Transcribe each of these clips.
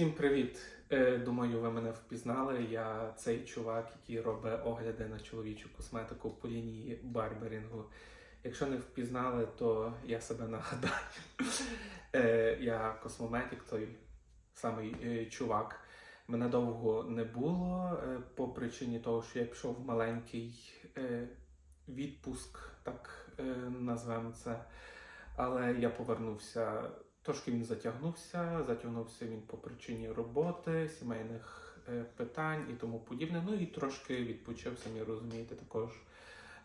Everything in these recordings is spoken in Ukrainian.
Всім привіт! Е, Думаю, ви мене впізнали. Я цей чувак, який робить огляди на чоловічу косметику по лінії барберінгу. Якщо не впізнали, то я себе нагадаю. Е, Я космометик, той самий е, чувак. Мене довго не було по причині того, що я пішов в маленький відпуск, так назвемо це. Але я повернувся. Трошки він затягнувся. Затягнувся він по причині роботи, сімейних е, питань і тому подібне. Ну і трошки відпочив, самі розумієте, також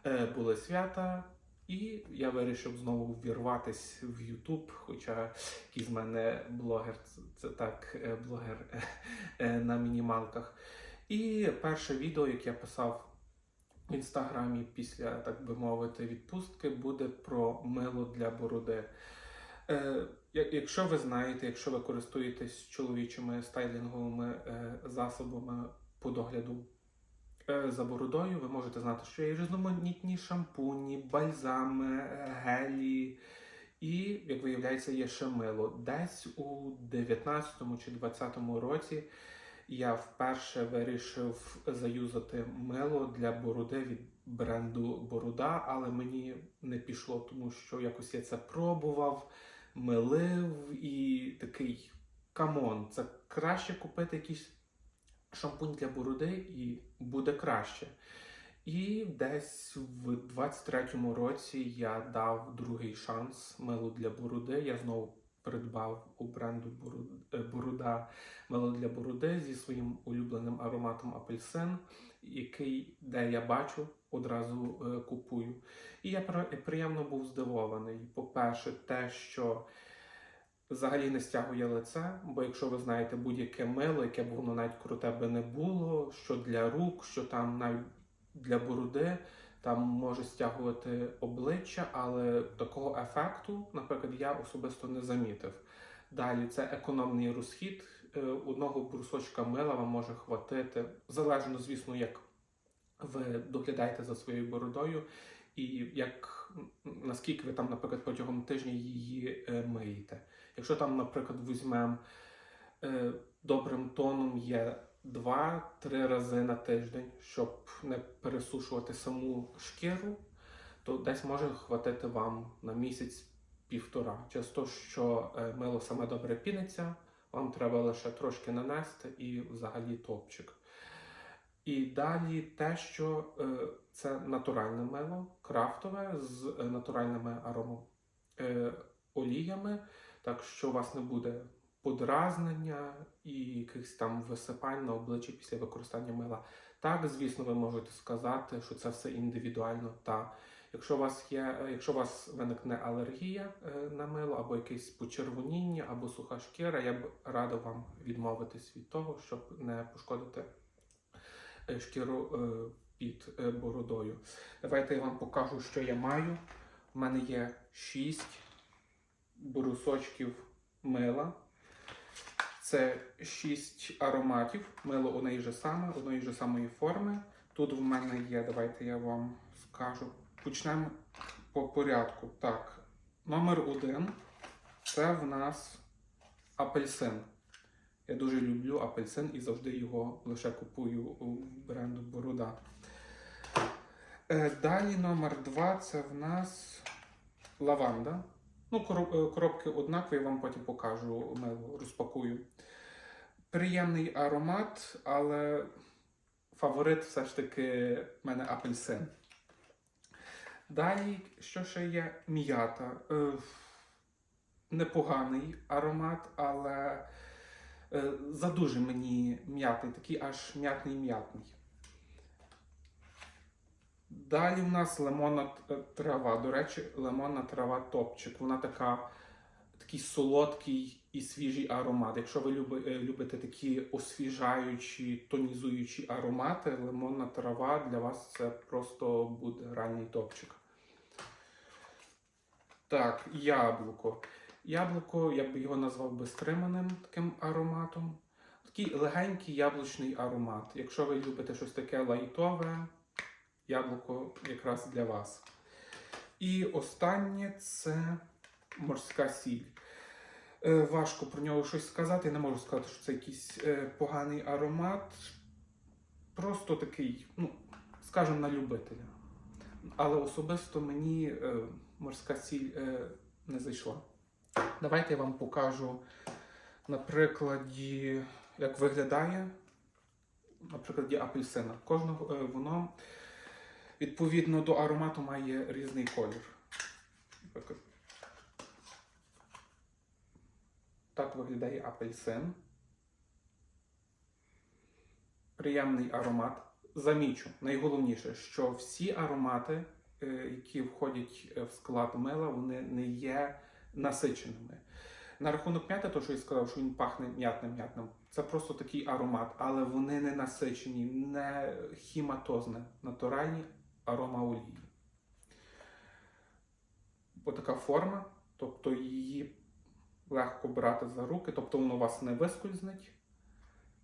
е, були свята. І я вирішив знову вірватись в YouTube, хоча який з мене блогер, це, так, е, блогер на мінімалках. І перше відео, яке я писав в інстаграмі після, так би мовити, відпустки, буде про мило для бороди. Е, якщо ви знаєте, якщо ви користуєтесь чоловічими стайлінговими е, засобами по догляду е, за бородою, ви можете знати, що є різноманітні шампуні, бальзами, гелі. І, як виявляється, є ще мило. Десь у 19-му чи 20-му році я вперше вирішив заюзати мило для бороди від бренду Борода, але мені не пішло, тому що якось я це пробував, милив і такий камон, це краще купити якийсь шампунь для бороди і буде краще. І десь в 23-му році я дав другий шанс милу для бороди. Я знову придбав у бренду Бору- е, мило для бороди зі своїм улюбленим ароматом апельсин, який, де я бачу, одразу е, купую. І я приємно був здивований. По-перше, те, що взагалі не стягує лице, бо якщо ви знаєте будь-яке мило, яке б воно навіть круте би не було, що для рук, що там навіть для бороди, там може стягувати обличчя, але такого ефекту, наприклад, я особисто не замітив. Далі це економний розхід. Е, Одного брусочка мила вам може хватити, залежно, звісно, як ви доглядаєте за своєю бородою, і як наскільки ви там, наприклад, протягом тижня її е, миєте. Якщо там, наприклад, візьмемо е, добрим тоном є 2-3 рази на тиждень, щоб не пересушувати саму шкіру, то десь може хватити вам на місяць півтора. Через те, що е, мило саме добре піниться, вам треба лише трошки нанести і взагалі топчик. І далі те, що е, це натуральне мило, крафтове з е, натуральними е, оліями, так що у вас не буде подразнення і якихось там висипань на обличчі після використання мила. Так, звісно, ви можете сказати, що це все індивідуально. Та якщо у вас є, е, якщо у вас виникне алергія е, на мило, або якесь почервоніння, або суха шкіра, я б радив вам відмовитись від того, щоб не пошкодити е, шкіру під бородою. Давайте я вам покажу, що я маю. У мене є 6 брусочків мила. Це 6 ароматів. Мило одної же саме, одної же самої форми. Тут в мене є, давайте я вам скажу. Почнемо по порядку. Так, номер один це в нас апельсин. Я дуже люблю апельсин і завжди його лише купую у бренду Борода. Е, Далі номер два це в нас лаванда. Ну, е, коробки однакові, вам потім покажу, розпакую. Приємний аромат, але фаворит все ж таки в мене апельсин. Далі, що ще є? М'ята. Е, Непоганий аромат, але е, задуже мені м'ятний, такий аж м'ятний-м'ятний. Далі в нас лимонна трава. До речі, лимонна трава топчик. Вона така, такий солодкий і свіжий аромат. Якщо ви е, любите такі освіжаючі, тонізуючі аромати, лимонна трава для вас це просто буде ранній топчик. Так, яблуко. Яблуко, я б його назвав би стриманим таким ароматом. Такий легенький яблучний аромат. Якщо ви любите щось таке лайтове, яблуко якраз для вас. І останнє це морська сіль. Е, Важко про нього щось сказати. Я не можу сказати, що це якийсь е, поганий аромат. Просто такий, ну, скажімо, на любителя. Але особисто мені е, морська сіль не зайшла. Давайте я вам покажу на прикладі, як виглядає на прикладі апельсина. Кожного воно відповідно до аромату має різний колір. Так виглядає апельсин. Приємний аромат. Замічу, найголовніше, що всі аромати, е, які входять е, в склад мила, вони не є насиченими. На рахунок м'яти, то що я сказав, що він пахне м'ятним м'ятним, це просто такий аромат, але вони не насичені, не хіматозне, натуральні арома олії. Отака форма, тобто її легко брати за руки, тобто воно у вас не вискользнить.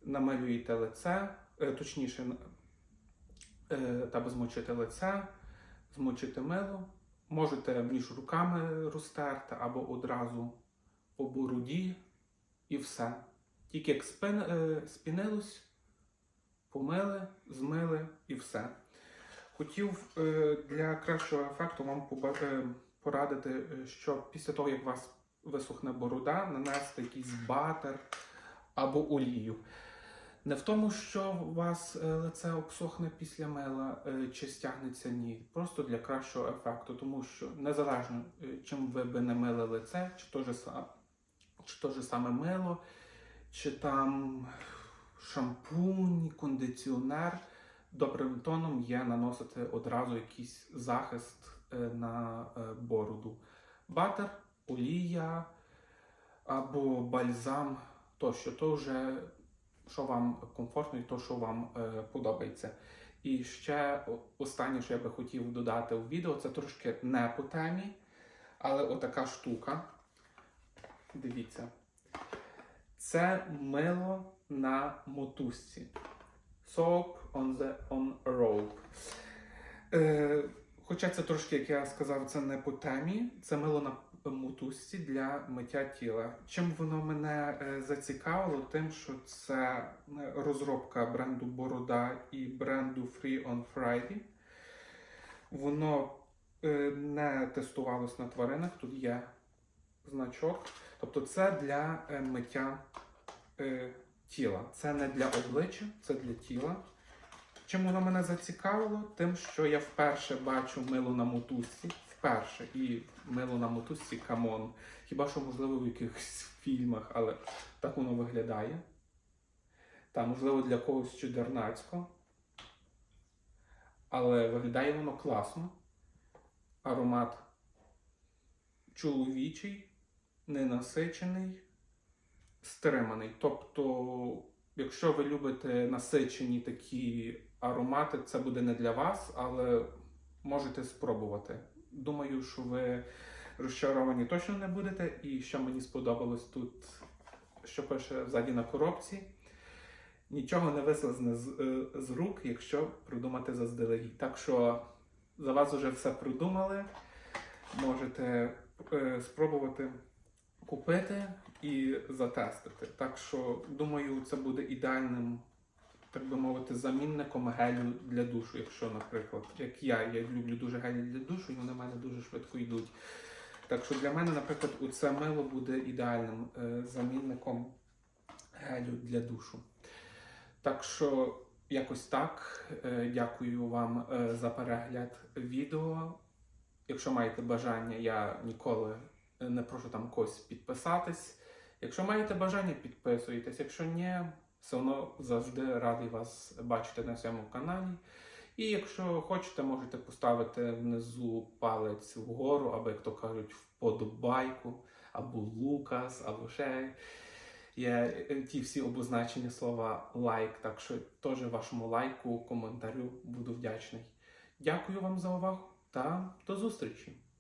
Намалюєте лице, е, точніше, е, треба змочити лице, змочити мило. Можете між руками розтерти або одразу по бороді і все. Тільки як спин, е, помили, змили і все. Хотів е, для кращого ефекту вам е, порадити, е, що після того, як у вас висохне борода, нанести якийсь батер або олію. Не в тому, що у вас лице обсохне після мила чи стягнеться ні. Просто для кращого ефекту, тому що незалежно, чим ви би не мили лице, чи то же саме, чи то же саме мило, чи там шампунь, кондиціонер, добрим тоном є наносити одразу якийсь захист е, на е, бороду. Батер, олія або бальзам тощо, то вже що вам комфортно і то, що вам е, подобається. І ще останнє, що я би хотів додати у відео, це трошки не по темі, але отака штука. Дивіться. Це мило на мотузці. Soap on the on a rope. Е, хоча це трошки, як я сказав, це не по темі. Це мило на мотузці для миття тіла. Чим воно мене е, зацікавило? Тим, що це е, розробка бренду Борода і бренду Free on Friday. Воно е, не тестувалось на тваринах, тут є значок. Тобто це для миття тіла. Це не для обличчя, це для тіла. Чим воно мене зацікавило? Тим, що я вперше бачу мило на мотузці. Вперше. І мило на мотузці камон. Хіба що, можливо, в якихось фільмах, але так воно виглядає. Та, можливо, для когось чудернацько. Але виглядає воно класно. Аромат чоловічий, ненасичений, стриманий. Тобто, якщо ви любите насичені такі аромати, це буде не для вас, але можете спробувати. Думаю, що ви розчаровані точно не будете. І що мені сподобалось тут, що пише ззаді на коробці. Нічого не вислизне з, е, з рук, якщо придумати заздалегідь. Так що за вас вже все придумали. Можете е, спробувати купити і затестити. Так що, думаю, це буде ідеальним, так би мовити, замінником гелю для душу. Якщо, наприклад, як я, я люблю дуже гелі для душу, і вони в мене дуже швидко йдуть. Так що для мене, наприклад, оце мило буде ідеальним е, замінником гелю для душу. Так що, якось так. Е, дякую вам е, за перегляд відео. Якщо маєте бажання, я ніколи не прошу там когось підписатись. Якщо маєте бажання, підписуйтесь. Якщо ні, все одно завжди радий вас бачити на своєму каналі. І якщо хочете, можете поставити внизу палець вгору, або, як то кажуть, вподобайку, або Лукас, або ще є е, ті всі обозначені слова лайк. Так що теж вашому лайку, коментарю буду вдячний. Дякую вам за увагу та до зустрічі!